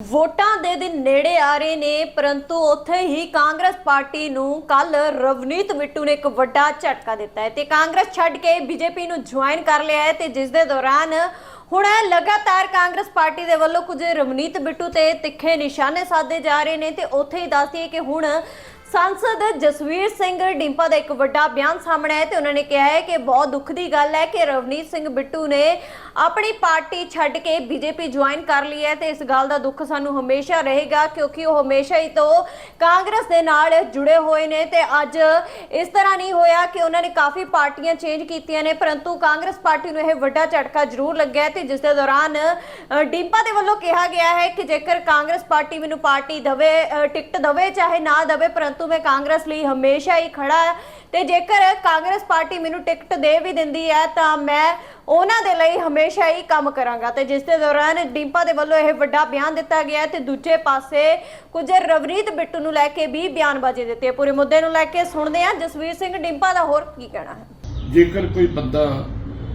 ਵੋਟਾਂ ਦੇ ਦਿਨ ਨੇੜੇ ਆ ਰਹੇ ਨੇ, ਪਰੰਤੂ ਉੱਥੇ ਹੀ ਕਾਂਗਰਸ ਪਾਰਟੀ ਨੂੰ ਕੱਲ ਰਵਨੀਤ ਬਿੱਟੂ ਨੇ ਇੱਕ ਵੱਡਾ ਝਟਕਾ ਦਿੱਤਾ ਹੈ ਤੇ ਕਾਂਗਰਸ ਛੱਡ ਕੇ ਬੀਜੇਪੀ ਨੂੰ ਜੁਆਇਨ ਕਰ ਲਿਆ ਹੈ ਤੇ ਜਿਸ ਦੇ ਦੌਰਾਨ ਹੁਣ ਲਗਾਤਾਰ ਕਾਂਗਰਸ ਪਾਰਟੀ ਦੇ ਵੱਲੋਂ ਕੁਝ ਰਵਨੀਤ ਬਿੱਟੂ ਤੇ ਤਿੱਖੇ ਨਿਸ਼ਾਨੇ ਸਾਧੇ ਜਾ ਰਹੇ ਨੇ ਤੇ ਉੱਥੇ ਹੀ ਦੱਸਦੀ ਹੈ ਕਿ ਹੁਣ ਸੰਸਦ ਜਸਵੀਰ ਸਿੰਘ ਡਿੰਪਾ ਦਾ ਇੱਕ ਵੱਡਾ ਬਿਆਨ ਸਾਹਮਣੇ ਆਇਆ ਤੇ ਉਹਨਾਂ ਨੇ ਕਿਹਾ ਹੈ ਕਿ ਬਹੁਤ ਦੁੱਖ ਦੀ ਗੱਲ ਹੈ ਕਿ ਰਵਨੀਤ ਸਿੰਘ ਬਿੱਟੂ ਨੇ ਆਪਣੀ ਪਾਰਟੀ ਛੱਡ ਕੇ ਬੀਜੇਪੀ ਜੁਆਇਨ ਕਰ ਲਈ ਹੈ ਤੇ ਇਸ ਗੱਲ ਦਾ ਦੁੱਖ ਸਾਨੂੰ ਹਮੇਸ਼ਾ ਰਹੇਗਾ ਕਿਉਂਕਿ ਉਹ ਹਮੇਸ਼ਾ ਹੀ ਤੋਂ ਕਾਂਗਰਸ ਦੇ ਨਾਲ ਜੁੜੇ ਹੋਏ ਨੇ ਤੇ ਅੱਜ ਇਸ ਤਰ੍ਹਾਂ ਨਹੀਂ ਹੋਇਆ ਕਿ ਉਹਨਾਂ ਨੇ ਕਾਫੀ ਪਾਰਟੀਆਂ ਚੇਂਜ ਕੀਤੀਆਂ ਨੇ ਪਰੰਤੂ ਕਾਂਗਰਸ ਪਾਰਟੀ ਨੂੰ ਇਹ ਵੱਡਾ ਝਟਕਾ ਜ਼ਰੂਰ ਲੱਗਿਆ ਹੈ ਤੇ ਜਿਸ ਦੇ ਦੌਰਾਨ ਡਿੰਪਾ ਦੇ ਵੱਲੋਂ ਕਿਹਾ ਗਿਆ ਹੈ ਕਿ ਜੇਕਰ ਕਾਂਗਰਸ ਪਾਰਟੀ ਮੈਨੂੰ ਪਾਰਟੀ ਦਵੇ ਟਿਕਟ ਦਵੇ ਚਾਹੇ ਨਾ ਦਵੇ ਪਰੰਤੂ ਮੈਂ ਕਾਂਗਰਸ ਲਈ ਹਮੇਸ਼ਾ ਹੀ ਖੜਾ ਤੇ ਜੇਕਰ ਕਾਂਗਰਸ ਪਾਰਟੀ ਮੈਨੂੰ ਟਿਕਟ ਦੇ ਵੀ ਦਿੰਦੀ ਹੈ ਤਾਂ ਮੈਂ ਉਹਨਾਂ ਦੇ ਲਈ ਹਮੇਸ਼ਾ ਹੀ ਕੰਮ ਕਰਾਂਗਾ। ਤੇ ਜਿਸ ਦੇ ਦੌਰਾਨ ਡਿੰਪਾ ਦੇ ਵੱਲੋਂ ਇਹ ਵੱਡਾ ਬਿਆਨ ਦਿੱਤਾ ਗਿਆ ਤੇ ਦੂਜੇ ਪਾਸੇ ਕੁਝ ਰਵਨੀਤ ਬਿੱਟੂ ਨੂੰ ਲੈ ਕੇ ਵੀ ਬਿਆਨਬਾਜ਼ੀ ਦਿੱਤੀ ਹੈ। ਪੂਰੇ ਮੁੱਦੇ ਨੂੰ ਲੈ ਕੇ ਸੁਣਦੇ ਹਾਂ। ਜਸਵੀਰ ਸਿੰਘ, ਡਿੰਪਾ ਦਾ ਹੋਰ ਕੀ ਕਹਿਣਾ ਹੈ? ਜੇਕਰ ਕੋਈ ਬੰਦਾ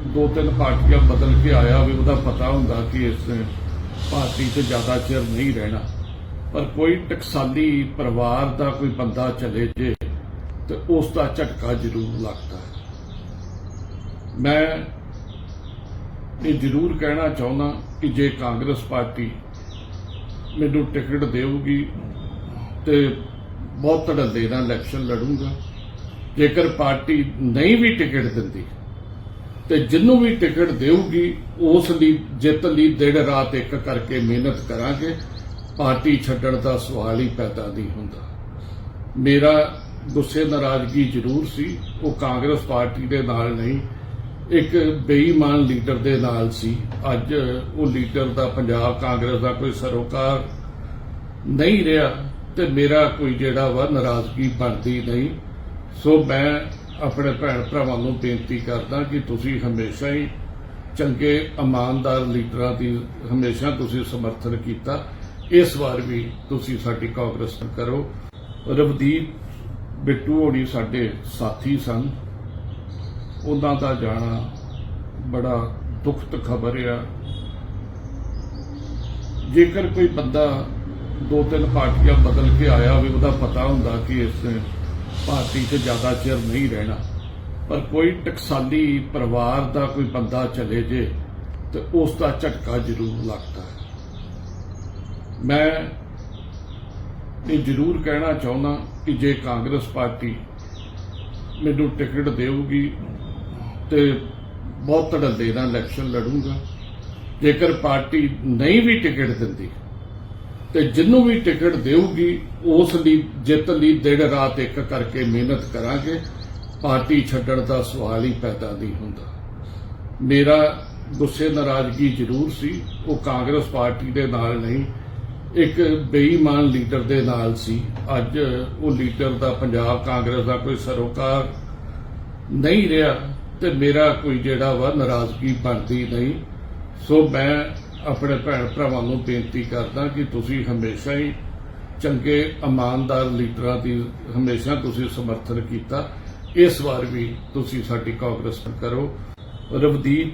ਦੋ ਤਿੰਨ ਪਾਰਟੀਆਂ ਬਦਲ ਕੇ ਆਇਆ ਹੋਵੇ, ਉਹਦਾ ਪਤਾ ਹੁੰਦਾ ਕਿ ਇਸ ਪਾਰਟੀ 'ਚ ਜ਼ਿਆਦਾ ਚਿਰ ਨਹੀਂ ਰਹਿਣਾ। ਪਰ ਕੋਈ ਟਕਸਾਲੀ ਪਰਿਵਾਰ ਦਾ ਕੋਈ ਬੰਦਾ ਚਲੇ ਜੇ ਤੇ ਉਸ ਦਾ ਝਟਕਾ ਜ਼ਰੂਰ ਲੱਗਦਾ ਹੈ। ਮੈਂ ਇਹ ਜ਼ਰੂਰ ਕਹਿਣਾ ਚਾਹੁੰਦਾ ਕਿ ਜੇ ਕਾਂਗਰਸ ਪਾਰਟੀ ਮੈਨੂੰ ਟਿਕਟ ਦੇਊਗੀ ਤੇ ਬਹੁਤ ਧੜੱਲੇ ਨਾਲ ਇਲੈਕਸ਼ਨ ਲੜੂੰਗਾ। ਜੇਕਰ ਪਾਰਟੀ ਨਹੀਂ ਵੀ ਟਿਕਟ ਦਿੰਦੀ ਤੇ ਜਿੰਨੂੰ ਵੀ ਟਿਕਟ ਦੇਊਗੀ, ਉਸ ਲਈ ਜਿੱਤ ਲਈ ਦਿਨ ਰਾਤ ਇੱਕ ਕਰਕੇ ਮਿਹਨਤ ਕਰਾਂਗੇ। ਪਾਰਟੀ ਛੱਡਣ ਦਾ ਸਵਾਲ ਹੀ ਪੈਦਾ ਨਹੀਂ ਹੁੰਦਾ। ਮੇਰਾ ਗੁੱਸੇ ਨਾਰਾਜ਼ਗੀ ਜ਼ਰੂਰ ਸੀ, ਉਹ ਕਾਂਗਰਸ ਪਾਰਟੀ ਦੇ ਨਾਲ ਨਹੀਂ, ਇੱਕ ਬੇਈਮਾਨ ਲੀਡਰ ਦੇ ਨਾਲ ਸੀ। ਅੱਜ ਉਹ ਲੀਡਰ ਦਾ ਪੰਜਾਬ ਕਾਂਗਰਸ ਦਾ ਕੋਈ ਸਰੋਕਾਰ ਨਹੀਂ ਰਿਹਾ ਤੇ ਮੇਰਾ ਕੋਈ ਜਿਹੜਾ ਵਾ ਨਾਰਾਜ਼ਗੀ ਬਣਦੀ ਨਹੀਂ। ਸੋ ਮੈਂ ਆਪਣੇ ਭੈਣ ਭਰਾਵਾਂ ਨੂੰ ਬੇਨਤੀ ਕਰਦਾ ਕਿ ਤੁਸੀਂ ਹਮੇਸ਼ਾ ਹੀ ਚੰਗੇ, ਇਮਾਨਦਾਰ ਲੀਡਰਾਂ ਦੀ ਹਮੇਸ਼ਾ ਤੁਸੀਂ ਸਮਰਥਨ ਕੀਤਾ। ਇਸ ਵਾਰ ਵੀ ਤੁਸੀਂ ਸਾਡੀ ਕਾਂਗਰਸ ਨਾਲ ਕਰੋ। ਰਵਦੀਪ ਬਿੱਟੂ ਹੋਣੀ ਸਾਡੇ ਸਾਥੀ ਸਨ। ਉਹਨਾਂ ਦਾ ਜਾਣਾ ਬੜਾ ਦੁਖਤ ਖਬਰ ਆ। ਜੇਕਰ ਕੋਈ ਬੰਦਾ ਦੋ ਤਿੰਨ ਪਾਰਟੀਆਂ ਬਦਲ ਕੇ ਆਇਆ ਹੋਵੇ, ਉਹਦਾ ਪਤਾ ਹੁੰਦਾ ਕਿ ਇਸ ਨੇ ਪਾਰਟੀ 'ਚ ਜ਼ਿਆਦਾ ਚਿਰ ਨਹੀਂ ਰਹਿਣਾ। ਪਰ ਕੋਈ ਟਕਸਾਲੀ ਪਰਿਵਾਰ ਦਾ ਕੋਈ ਬੰਦਾ ਚਲੇ ਜੇ, ਤੇ ਉਸ ਦਾ ਝਟਕਾ ਜ਼ਰੂਰ ਲੱਗਦਾ ਹੈ। ਮੈਂ ਇਹ ਜ਼ਰੂਰ ਕਹਿਣਾ ਚਾਹੁੰਦਾ ਕਿ ਜੇ ਕਾਂਗਰਸ ਪਾਰਟੀ ਮੈਨੂੰ ਟਿਕਟ ਦੇਊਗੀ ਤੇ ਬਹੁਤ ਧੜੱਲੇ ਨਾਲ ਇਲੈਕਸ਼ਨ ਲੜੂਗਾ। ਜੇਕਰ ਪਾਰਟੀ ਨਹੀਂ ਵੀ ਟਿਕਟ ਦਿੰਦੀ ਤੇ ਜਿੰਨੂੰ ਵੀ ਟਿਕਟ ਦੇਊਗੀ, ਉਸ ਲਈ, ਜਿੱਤ ਲਈ ਦਿਨ ਰਾਤ ਇੱਕ ਕਰਕੇ ਮਿਹਨਤ ਕਰਾਂਗੇ। ਪਾਰਟੀ ਛੱਡਣ ਦਾ ਸਵਾਲ ਹੀ ਪੈਦਾ ਨਹੀਂ ਹੁੰਦਾ। ਮੇਰਾ ਗੁੱਸੇ ਨਾਰਾਜ਼ਗੀ ਜ਼ਰੂਰ ਸੀ। ਉਹ ਕਾਂਗਰਸ ਪਾਰਟੀ ਦੇ ਨਾਲ ਨਹੀਂ ਇੱਕ ਬੇਈਮਾਨ ਲੀਡਰ ਦੇ ਨਾਲ ਸੀ। ਅੱਜ ਉਹ ਲੀਡਰ ਦਾ ਪੰਜਾਬ ਕਾਂਗਰਸ ਦਾ ਕੋਈ ਸਰੋਕਾਰ ਨਹੀਂ ਰਿਹਾ ਤੇ ਮੇਰਾ ਕੋਈ ਜਿਹੜਾ ਵਾ ਨਾਰਾਜ਼ਗੀ ਬਣਦੀ ਨਹੀਂ। ਸੋ ਮੈਂ ਆਪਣੇ ਭੈਣ ਭਰਾਵਾਂ ਨੂੰ ਬੇਨਤੀ ਕਰਦਾ ਕਿ ਤੁਸੀਂ ਹਮੇਸ਼ਾ ਹੀ ਚੰਗੇ, ਇਮਾਨਦਾਰ ਲੀਡਰਾਂ ਦੀ ਹਮੇਸ਼ਾ ਤੁਸੀਂ ਸਮਰਥਨ ਕੀਤਾ। ਇਸ ਵਾਰ ਵੀ ਤੁਸੀਂ ਸਾਡੀ ਕਾਂਗਰਸ ਕਰੋ। ਰਵਦੀਪ